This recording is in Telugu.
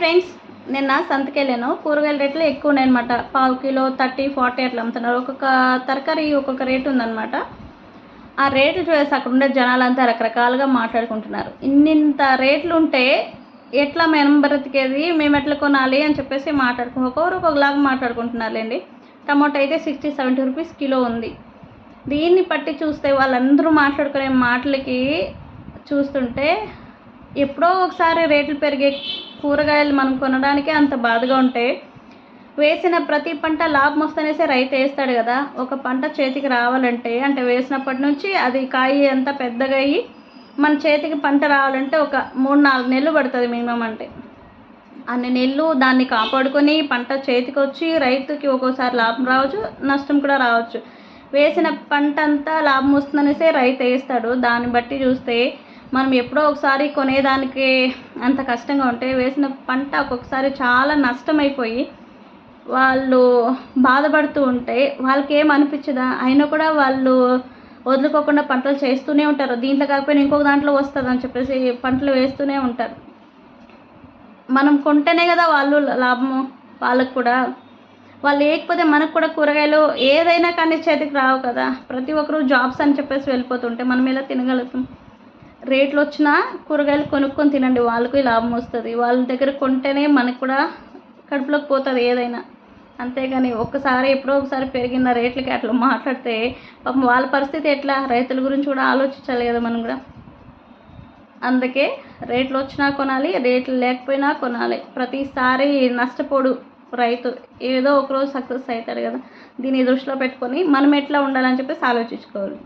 ఫ్రెండ్స్ నిన్న సంతకెళ్ళాను. కూరగాయల రేట్లు ఎక్కువ ఉన్నాయన్నమాట. పావు కిలో థర్టీ ఫార్టీ అట్లా అమ్ముతున్నారు. ఒక్కొక్క తరకారీ ఒక్కొక్క రేటు ఉందన్నమాట. ఆ రేట్లు చూసి అక్కడ ఉండే జనాలంతా రకరకాలుగా మాట్లాడుకుంటున్నారు. ఇన్నింత రేట్లు ఉంటే ఎట్లా మేము బ్రతికేది మేము ఎట్లా కొనాలి అని చెప్పేసి మాట్లాడుకు ఒక్కొక్కరు ఒక్కొక్కలాగా మాట్లాడుకుంటున్నారులేండి. టమాటో అయితే సిక్స్టీ సెవెంటీ రూపీస్ కిలో ఉంది. దీన్ని పట్టి చూస్తే వాళ్ళందరూ మాట్లాడుకునే మాటలకి చూస్తుంటే ఎప్పుడో ఒకసారి రేట్లు పెరిగే కూరగాయలు మనం కొనడానికే అంత బాధగా ఉంటే వేసిన ప్రతి పంట లాభం వస్తేనేసే రైతు వేస్తాడు కదా. ఒక పంట చేతికి రావాలంటే అంటే వేసినప్పటి నుంచి అది కాయ అంతా పెద్దగా అయ్యి మన చేతికి పంట రావాలంటే ఒక మూడు నాలుగు నెలలు పడుతుంది మినిమం అంటే. అన్ని నెలలు దాన్ని కాపాడుకొని పంట చేతికి వచ్చి రైతుకి ఒక్కోసారి లాభం రావచ్చు నష్టం కూడా రావచ్చు. వేసిన పంట అంతా లాభం వస్తుందనేసే రైతు వేస్తాడు. దాన్ని బట్టి చూస్తే మనం ఎప్పుడో ఒకసారి కొనేదానికి అంత కష్టంగా ఉంటే వేసిన పంట ఒక్కొక్కసారి చాలా నష్టమైపోయి వాళ్ళు బాధపడుతూ ఉంటే వాళ్ళకి ఏం అనిపించదా? అయినా కూడా వాళ్ళు వదులుకోకుండా పంటలు చేస్తూనే ఉంటారు. దీంట్లో కాకపోయినా ఇంకొక దాంట్లో వస్తుంది అని చెప్పేసి పంటలు వేస్తూనే ఉంటారు. మనం కొంటేనే కదా వాళ్ళు లాభము వాళ్ళకు కూడా. వాళ్ళు లేకపోతే మనకు కూడా కూరగాయలు ఏదైనా కానీ చేతికి రావు కదా. ప్రతి ఒక్కరు జాబ్స్ అని చెప్పేసి వెళ్ళిపోతుంటే మనం ఎలా తినగలుగుతాం? రేట్లు వచ్చినా కూరగాయలు కొనుక్కొని తినండి. వాళ్ళకి లాభం వస్తుంది. వాళ్ళ దగ్గర కొంటేనే మనకు కూడా కడుపులోకి పోతుంది ఏదైనా. అంతేగాని ఒక్కసారి ఎప్పుడో ఒకసారి పెరిగిన రేట్లకి అట్లా మాట్లాడితే పాపం వాళ్ళ పరిస్థితి ఎట్లా? రైతుల గురించి కూడా ఆలోచించాలి కదా మనం కూడా. అందుకే రేట్లు వచ్చినా కొనాలి రేట్లు లేకపోయినా కొనాలి. ప్రతిసారి నష్టపోడు రైతు. ఏదో ఒకరోజు సక్సెస్ అవుతాడు కదా. దీన్ని దృష్టిలో పెట్టుకొని మనం ఎట్లా ఉండాలని చెప్పేసి ఆలోచించుకోవాలి.